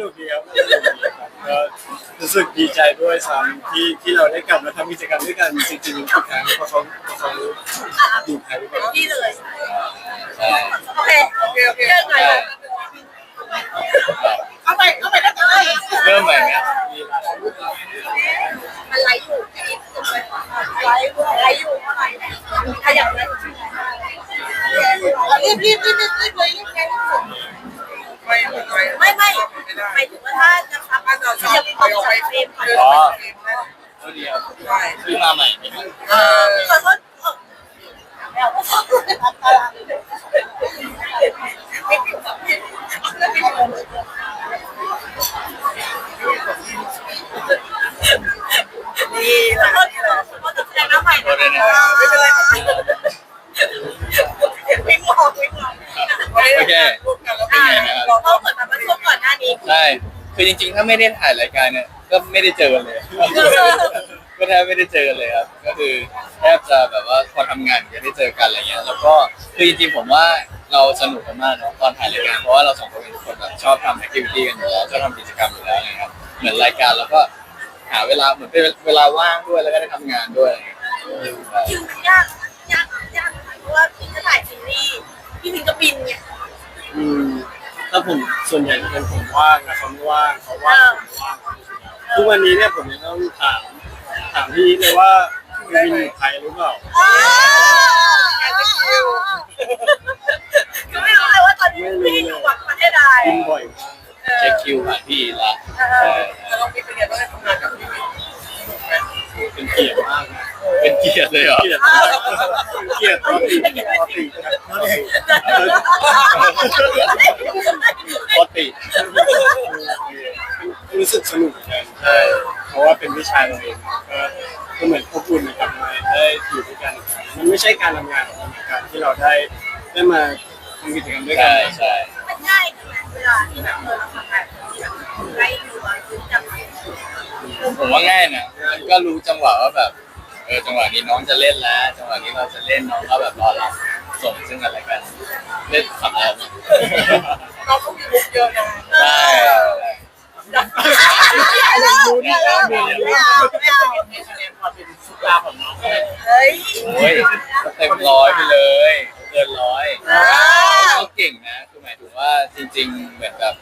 นุกดีครับสนุกดีครับก็รู้สึกดีใจด้วยซ้ำที่ที่เราได้กลับมาทำกิจกรรมด้วยกันจริงๆทุกครั้งเพราะเขาเพราะเขาดูไทยด้วยกันที่เลยใช่โอเคโอเคโอเคเรื่องไหนเอาไปเอาไปได้เลยเริ่มใหม่ไหมมันไลฟ์อยู่ไลฟ์ไลฟ์อยู่ขยับเลยรีบรีบรีบ ถึงว่าถ้าจะทำอันต่อจะมีความจำเป็นอ๋อสวัสดีครับคือมาใหม่ไหมครับ เออขอโทษไม่เอาไม่เอานี่ขอโทษขอโทษแสดงหน้าใหม่ไม่เป็นไรวิ่งออกวิ่งออก โอเคเป็นไงนะครับ เขาเหมือนแบบว่าช่วงก่อนหน้านี้ ใช่ คือจริงๆ ถ้าไม่ได้ถ่ายรายการเนี่ยก็ไม่ได้เจอกันเลย ก็แทบไม่ได้เจอกันเลยครับ ก็คือแทบจะแบบว่าพอทำงานจะได้เจอกันอะไรเงี้ย แล้วก็คือจริงๆผมว่าเราสนุกกันมากเนาะตอนถ่ายรายการเพราะว่าเราสองคนเป็นคนแบบชอบทำแอคทิวิตี้กันอยู่แล้วชอบทำกิจกรรมอยู่แล้วนะครับเหมือนรายการเราก็หาเวลาเหมือนเป็นเวลาว่างด้วยแล้วก็ได้ทำงานด้วยอะไรเงี้ยใช่คิวมันยากยากยากเพราะว่าพี่จะถ่ายซีรีส์พี่พิงก็บินไงอืม ถ้าผมส่วนใหญ่จะเป็นผมว่างนะเขาไม่ว่างเขาว่างผมว่างทุกวันนี้เนี่ยผมยังต้องถามถามพี่เลยว่าบินอยู่ไทยหรือเปล่าคือไม่รู้เลยว่าตอนนี้พี่อยู่ประเทศใดบินบ่อยมากเช็คคิวผ่านพี่ละใช่เราไม่เป็นไงบ้างทำงานกับพี่ เป็นเกียรติมากนะเป็นเกียรติเลยเหรอ เกียรติมากเป็นเกียรติปกติปกติครับปกติรู้สึกสนุกเหมือนกันใช่เพราะว่าเป็นพี่ชายเราเองก็ก็เหมือนอบอุ่นนะครับได้อยู่ด้วยกัน มันไม่ใช่การทำงานของเราเหมือนกันที่เราได้ได้มาทำกิจกรรมด้วยกัใช่น ใช่ มันง่ายเวลาที่แบบเราทำงานใกล้อยู่อะคือจะ ผมว่าง่ายนะก็รู้จังหวะว่าแบบเออจังหวะนี้น้องจะเล่นแล้ว จังหวะนี้เราจะเล่นน้องก็แบบรอรับส่งซึ่งกันและกันเล่นขับเราเราก็มีมุกเยอะนะใช่ดูดีนะดูดีไม่นะเอาไม่เอาให้คะแนนความเป็นซุปตาของน้องเลยเฮ้ยโอ้ยเต็มร้อยไปเลยเกินร้อยก็เก่งนะคือหมายถึงว่าจริงๆเหมือนแบบ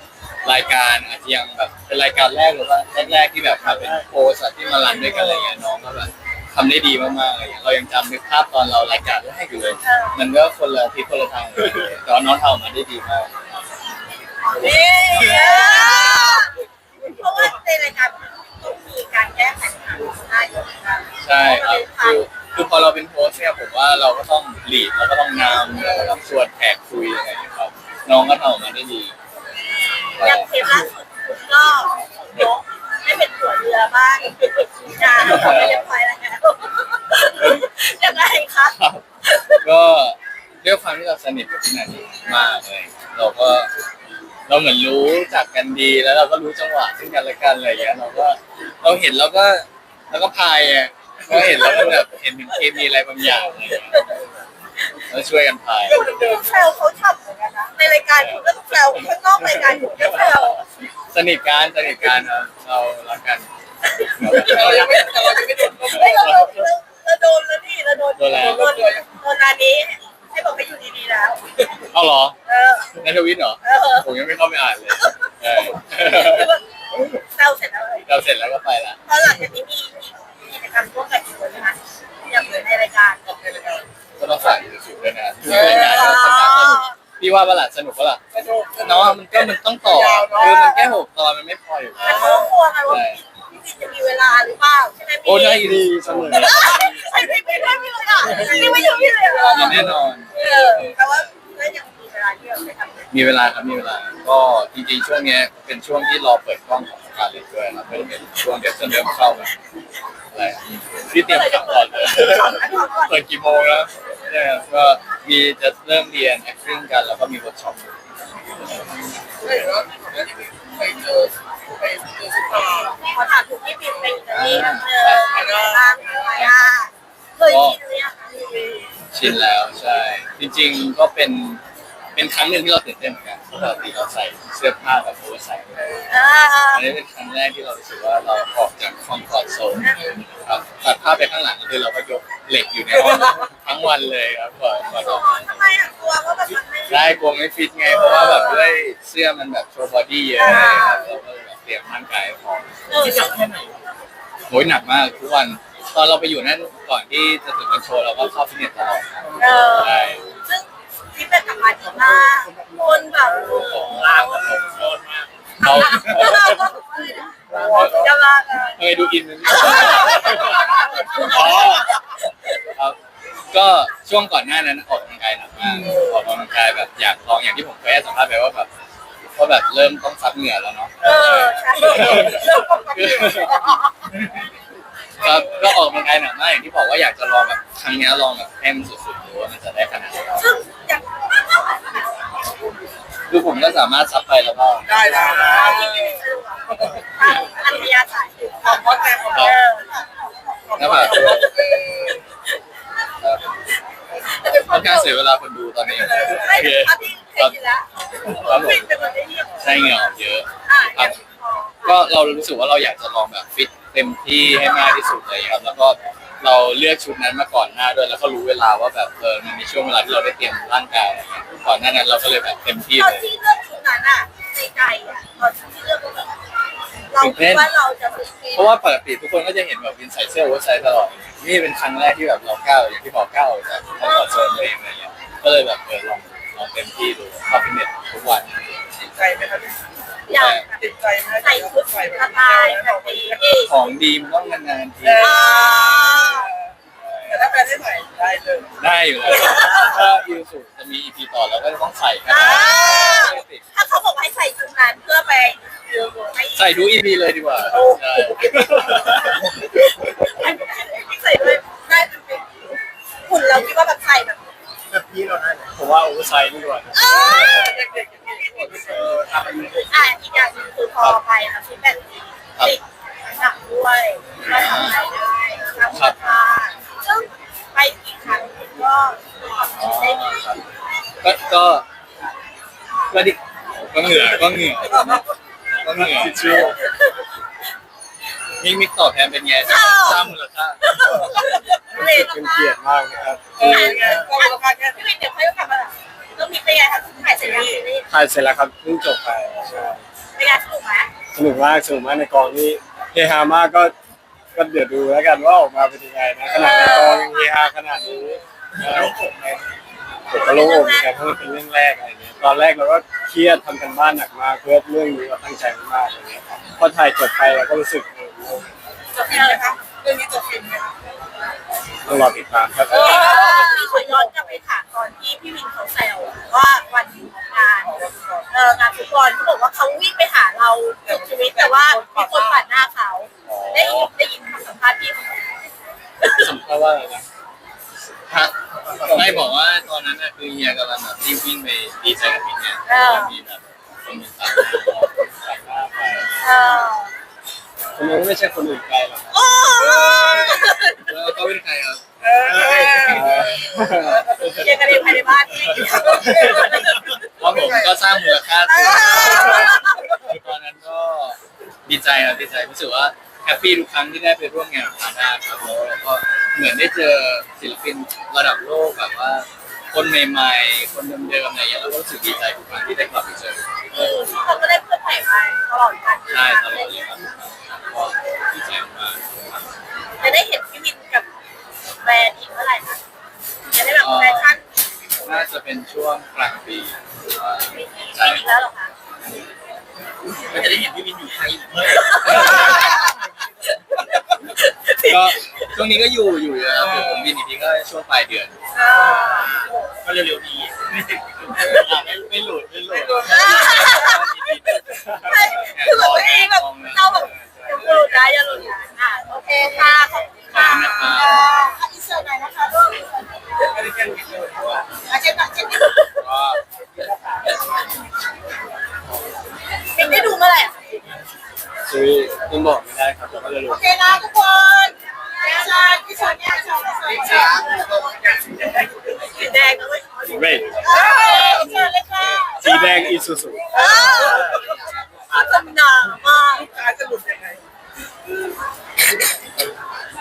รายการอาจจะยังแบบเป็นรายการแรกหรือว่าแรกๆที่แบบมาเป็นโพสต์อะที่มารันด้วยกันอะไรเงี้ยน้องก็แบบทำได้ดีมากๆอะไรเงี้ยเรายังจำนึกภาพตอนเรารายการแรกอยู่เลย มันก็คนละทิศคนละทางเลยแต่ว่าน้องทำออกมาได้ดีมากนี่เพราะว่าในรายการต้องมีการแก้ไขปัญหาได้อยู่นะครับใช่ครับคือคือพอเราเป็นโพสต์เนี่ยผมว่าเราก็ต้องหลีดเราก็ต้องนำเราก็ต้องชวนแขกคุยอะไรอย่างเงี้ยครับน้องก็ทำอ ก็เราเหมือนรู้จักกันดีแล้วเราก็รู้จังหวะซึ่งกันและกันอะไรอย่างเงี้ยเราก็เราเห็นเราก็เราก็พายอะเราเห็นเราก็แบบเห็นถึงเคมีอะไรบางอย่างอะไรอย่างเงี้ยแล้วช่วยกันพายคุณแซวเขาทำเหมือนกันนะ ในรายการคุณก็แซวข้างนอกรายการคุณก็แซวสนิทกันสนิทกันครับเรารักกันเรายังไม่เรายังไม่โดนเราเราโดนแล้วนี่เราโดนโดนโดนนานี้ให้ บอกให้อยู่ดีๆแล้ว เอาเหรอเออ ในทวิตเหรอ เออ ผมยังไม่เข้าไปอ่านเลยใช่แซวเสร็จแล้วเลยเราเสร็จแล้วก็ไปละ พอหลังจากนี้มีกิจกรรมร่วมกันอีกคนนะคะอย่างเหมือนในรายการ ก็ต้องฝากยูทูบด้วยนะที่เป็นงานก็สนุกสนุกพี่ว่าเวลาสนุกเปะล่าเนาะมันก็มันต้องต่อคือมันแค่หกตอนมันไม่พออยู่แต่เขาก็กลัวไงว่าพี่พี่จะมีเวลาหรือเปล่าใช่ไหมพี่โอ้ได้ดีดีเสมอ ไอ้พี่ไม่ได้พี่เลยอะพี่ไม่อยู่พี่เลยอะแน่นอน เออแต่ว่าก็ยังมีเวลาที่เราไปทำมีเวลาครับมีเวลา ก็จริงๆช่วงเนี้ยเป็นช่วงที่รอเปิดกล้องของการเล่นด้วยนะเป็นเป็นช่วงเดี๋ยวจะเริ่มเข้าแบบอะไรที่เตรียมขับก่อนเลยเปิดกี่โมงแล้วเนี่ยครับก็มีจะเริ่มเรียน acting กันแล้วก็มีเวิร์กช็อปขอถามถึงพี่บินไปอิตาลีนะเออบ้างอะไรอะเค ยกินหรือยังชินแล้วใช่ จริงๆก็เป็นเป็นครั้งหนึ่งที่เราตื่นเต้นเหมือนกันปกติเราใส่เสื้อผ้าแบบโอเวออร์ไซค์อ่าอันนี้เป็นครั้งแรกที่เรารู้สึกว่าเราออกจากคอมฟอร์ทโซนครับตัดภาพไปข้างหลังก็คือเราก็ยกเหล็กอยู่ในห้องทั้งวันเลยครับก่อนก่อนออกทำไมอะกลัวว่าแบบมันไม่ได้กลัวไม่ฟิตไง เพราะว่าแบบด้วยเสื้อมันแบบโชว์บอดี้เยอะเลยครับเราก็เลยแบบเตรียมร่างกายให้พร้อมเออโหยหนักมากทุกวัน ตอนเราไปอยู่นั่นก่อนที่จะถึงวันโชว์เราก็เข้าฟิตเนสตลอดเออใช่ซึ่งที่เป็นกลับมาดีมากคนแบบโอ้โหลามกับผมโดนมากเราจะมาเออทำไมดูอินเป็นอ๋อครับก็ช่วงก่อนหน้านั้นออกกำลังกายหนักมากออกกำลังกายแบบอยากลองอย่างที่ผมเคยให้สัมภาษณ์ไปว่าแบบว่าแบบเริ่มต้องซับเหงื่อแล้วเนาะเออใช่เรื่องปกติ ครับก็ออกกำลังกายหนักมากอย่างที่บอกว่าอยากจะลองแบบครั้งเนี้ยลองแบบให้มันสุดๆดูว่ามันจะได้ขนาดไหนซึ่งอย่างคือผมก็สามารถซับไปแล้วก็ได้ได้ที่ไม่สะดวกอัธยาศัยความพอใจของเอเราอหน้าผากครับค่อนข้างเสียเวลาคนดูตอนนี้ไม่โอเคถ้าพี่เห็นอยู่แล้วครับผมฟินเป็นคนที่ใช่เหงื่อออกเยอะอ่าอย่างพอก็เรารู้สึกว่าเราอยากจะลองแบบฟิต เต็มที่ให้มากที่สุดเลยครับแล้วก็เราเลือกชุดนั้นมาก่อนหน้าด้วยแล้วก็รู้เวลาว่าแบบเออมันมีช่วงเวลาที่เราได้เตรียมร่างกายก่อนหน้านั้นเราก็เลยแบบเต็มที่ตอนเลยที่เลือกชุดนั้นอะในใจอะตอนที่เลือกเราคิดว่าเราจะฟินเพราะว่าปกติทุกคนก็จะเห็นแบบวินใส่เสื้อโอเวอร์ไซส์ตลอดนี่เป็นครั้งแรกที่แบบเราก้าวอย่างที่บอกก้าวออกจากคอมฟอร์ทโซนตัวเองอะไรเงี้ยก็เลยแบบเออลองลองเต็มที่ดูเข้าฟิตเนสทุกวันติดใจไหมครับ อยากติดใจไหมใส่ชุดสไตล์แบบนี้ของดีมนต้องนานๆทีอ่าแต่ถ้าแฟนได้ใส่ได้เลยได้อยู่แล้วถ้าอิวสุจะมีอีพีต่อเราก็จะต้องใส่กันอ่าไม่ติดถ้าเขาบอกให้ใส่ชุดนั้นเพื่อไปให้ใส่ทุกอีพีเลยดีกว่าใช่ ใส่ด้วยได้เป็นหุ่นเราคิดว่าแบบใส่แบบ แบบนี้เราได้ไหม ผมว่าโอเวอร์ไซส์ดีกว่า เออ เด็กๆเออทำเป็นเด็ก อะอีกอย่างหนึงคือ พอไปนะชุดแบบนี้ติดหนักด้วยก็ทำอะไรได้ทำราคาซึ่งไปกี่ครั้งก็ได้ดีก็ก็ก็ดิก็เหงื่อก็เหงื่อก็เหงื่อทิชชู่มิกมิกตอบแทนเป็นไงสร้างมูลค่าเลทเป็นเกียรติมากนะครับเออไงก็ราคาแค่พี่วินเดี๋ยวค่อยกลับมาต้องมีเป็นไงครับถ่ายเสร็จยังซีรีส์ถ่ายเสร็จแล้วครับเพิ่งจบไปใช่ เป็นไงสนุกไหมสนุกมากสนุกมากในกองนี่เฮฮามากก็ก็เดี๋ยวดูแล้วกันว่าออกมาเป็นยังไงนะขนาดในกองยังเฮฮาขนาดนี้นะลูกผมไงผมก็โล่งอกเหมือนกันเพราะมันเป็นเรื่องแรกอะไรเงี้ยตอนแรกเราก็เครียดทำกันบ้านหนักมากเพื่อเรื่องนี้เราตั้งใจมากๆอะไรเงี้ยพอถ่ายจบไปเราก็รู้สึกเออโล่งจะฟินไหมครับเรื่องนี้จะฟินไหมครับต้องรอติดตามครับเออพี่ขอย้อนกลับไปถามตอนที่พี่วินเขาแซวว่าวัน ฟุตบอลเขาบอกว่าเขาวิ่งไปหาเราสุดชีวิตแต่ว่ามีคนปาดหน้าเขา ได้ยินได้ยินคำสัมภาษณ์พี่เขาไหมสัมภาษณ์ว่าอะไรนะฮะไม่บอกว่าตอนนั้นน่ะคือเฮียกำลังแบบรีบวิ่งไปดีใจกับมิกเนี่ยมีแบบคนมีสามตัดหน้าไปเออคนนี้ไม่ใช่คนอื่นไกลหรอกโอ้แล้วเขาเป็นใครครับ เออเรียนกันเองภายในบ้านพี่เพราะ ผมก็สร้างมูลค่าสูงคือตอนนั้นก็ดีใจครับดีใจรู้สึกว่าแฮปปี้ทุกครั้งที่ได้ไปร่วมงานกับทางด้านครับแล้วก็เหมือนได้เจอศิลปินระดับโลกแบบว่า คนใหม่ๆ คนเดิมๆอะไรเงี้ยเราก็รู้สึกดีใจทุกครั้งที่ได้กลับไปเจอเขาก็ได้เพื่อนใหม่ไปตลอดการใช่ตลอดเลยครับก็ดีใจมากจะได้เห็นพี่วินกับแบรนด์อีกเมื่อไหร่คะจะได้แบบแฟชั่นน่าจะเป็นช่วงกลางปี ปีนี้ปีนี้แล้วเหรอคะก็จะได้เห็นพี่วินอยู่ไทยเมื่อก็ช่วงนี้ก็อยู่อยู่เลยครับเดี๋ยวผมบินอีกทีก็ช่วงปลายเดือนเออก็เร็วๆนี้ไม่ไม่หลุดไม่หลุด ยังบอกไม่ได้ครับแต่ก็เร็วโอเคนะทุกคนอาจาที่ชนเนี่ยชนสวยจังสีแดงด้วยๆ Red เชิญเลยค่ะสีแดงอีซูซู อาจารหนามากอาจารย์หลุดยังไง